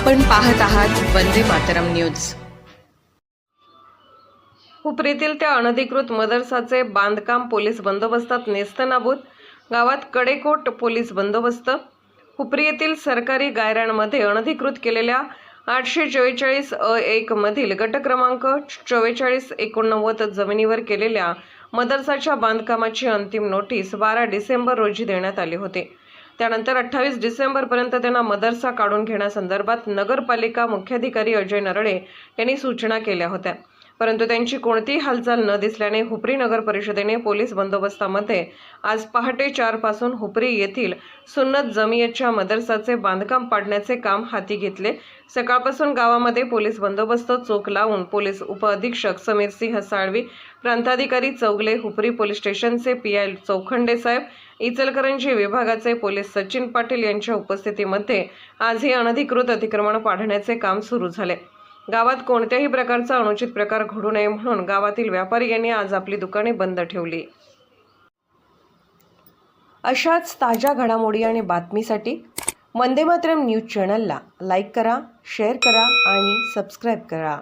आपण पाहत आहात वंदे मातरम न्यूज. हुपरीतील त्या अनधिकृत मदरसाचे बांधकाम पोलीस बंदोबस्तात नेस्तनाबूत. गावात कडेकोट पोलीस बंदोबस्त. हुपरी येथील सरकारी गायऱ्यांमध्ये अनधिकृत केलेल्या आठशे चव्वेचाळीस अ एक मधील गट क्रमांक चव्वेचाळीस एकोणनव्वद जमिनीवर केलेल्या मदरसाच्या बांधकामाची अंतिम नोटीस बारा डिसेंबर रोजी देण्यात आली होती. त्यानंतर अठ्ठावीस डिसेंबरपर्यंत त्यांना मदरसा काढून घेण्यासंदर्भात नगरपालिका मुख्याधिकारी अजय नरळे यांनी सूचना केल्या होत्या. परंतु त्यांची कोणतीही हालचाल न दिसल्याने हुपरी नगर परिषदेने पोलीस बंदोबस्तामध्ये आज पहाटे चारपासून हुपरी येथील सुन्नत जमियतच्या मदरसाचे बांधकाम पाडण्याचे काम हाती घेतले. सकाळपासून गावामध्ये पोलीस बंदोबस्त चोख लावून पोलीस उपअधीक्षक समीर सिंह साळवी प्रांताधिकारी चौगले हुपरी पोलीस स्टेशनचे पी आय चौखंडे साहेब इचलकरंजी विभागाचे पोलीस सचिन पाटील यांच्या उपस्थितीमध्ये आज हे अनधिकृत अतिक्रमण पाडण्याचे काम सुरू झाले. गावात कोणत्याही प्रकारचा अनुचित प्रकार घडू नये म्हणून गावातील व्यापारी यांनी आज आपली दुकाने बंद ठेवली. अशाच ताज्या घडामोडी आणि बातमीसाठी वंदे मातरम न्यूज चॅनलला लाईक करा शेअर करा आणि सबस्क्राईब करा.